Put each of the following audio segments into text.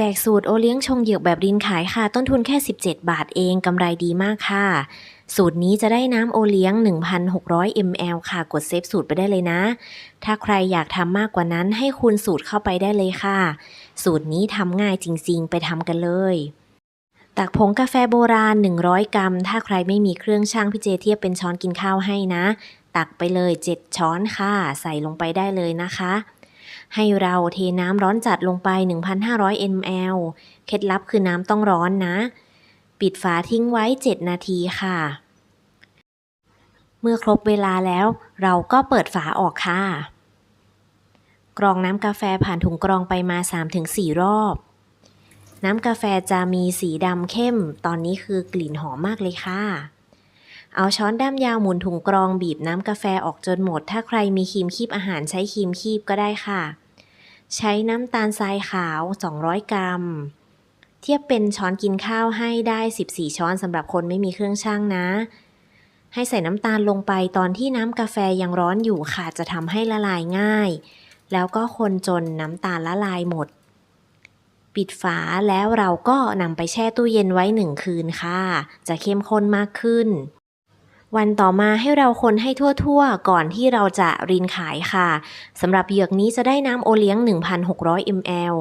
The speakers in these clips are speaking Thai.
แจกสูตรโอเลี้ยงชงเหยือกแบบรินขายค่ะ ต้นทุนแค่ 17 บาทเองกำไรดีมากค่ะ สูตรนี้จะได้น้ำโอเลี้ยง 1,600 ml ค่ะ กดเซฟสูตรไปได้เลยนะ ถ้าใครอยากทำมากกว่านั้นให้คูณสูตรเข้าไปได้เลยค่ะ สูตรนี้ทำง่ายจริงๆ ไปทำกันเลย ตักผงกาแฟโบราณ 100 กรัม ถ้าใครไม่มีเครื่องช่างพี่เจเทียบเป็นช้อนกินข้าวให้นะ ตักไปเลย 7 ช้อนค่ะ ใส่ลงไปได้เลยนะคะ ให้เราเทน้ำร้อนจัดลงไป 1,500 ml เคล็ดลับคือน้ำต้องร้อนนะ ปิดฝาทิ้งไว้ 7 นาทีค่ะ เมื่อครบเวลาแล้ว เราก็เปิดฝาออกค่ะ กรองน้ำกาแฟผ่านถุงกรองไปมา 3-4 รอบ น้ำกาแฟจะมีสีดำเข้ม ตอนนี้คือกลิ่นหอมมากเลยค่ะ เอาช้อนด้ามยาวหมุนถุงกรองบีบน้ำกาแฟออกจนหมด ถ้าใครมีครีมคีบอาหารใช้ครีมคีบก็ได้ค่ะ ใช้น้ำตาลทรายขาว 200 กรัม เทียบเป็นช้อนกินข้าวให้ได้ 14 ช้อนสำหรับคนไม่มีเครื่องช่างนะ ให้ใส่น้ำตาลลงไปตอนที่น้ำกาแฟยังร้อนอยู่ค่ะจะทำให้ละลายง่าย แล้วก็คนจนน้ำตาลละลายหมด ปิดฝาแล้วเราก็นำไปแช่ตู้เย็นไว้หนึ่งคืนค่ะ จะเข้มข้นมากขึ้น วันต่อมาให้เราคนให้ทั่วๆ ก่อนที่เราจะรินขายค่ะสำหรับเหยือกนี้จะได้น้ำโอเลี้ยง 1,600 ml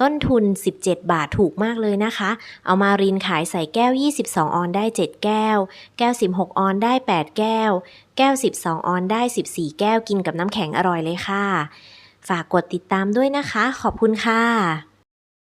ต้นทุน 17 บาทถูกมากเลยนะคะ เอามารินขายใส่แก้ว 22 ออนได้ 7 แก้ว แก้ว 16 ออนได้ 8 แก้ว แก้ว 12 ออนได้ 14 แก้วกินกับน้ำแข็งอร่อยเลยค่ะ ฝากกดติดตามด้วยนะคะ ขอบคุณค่ะ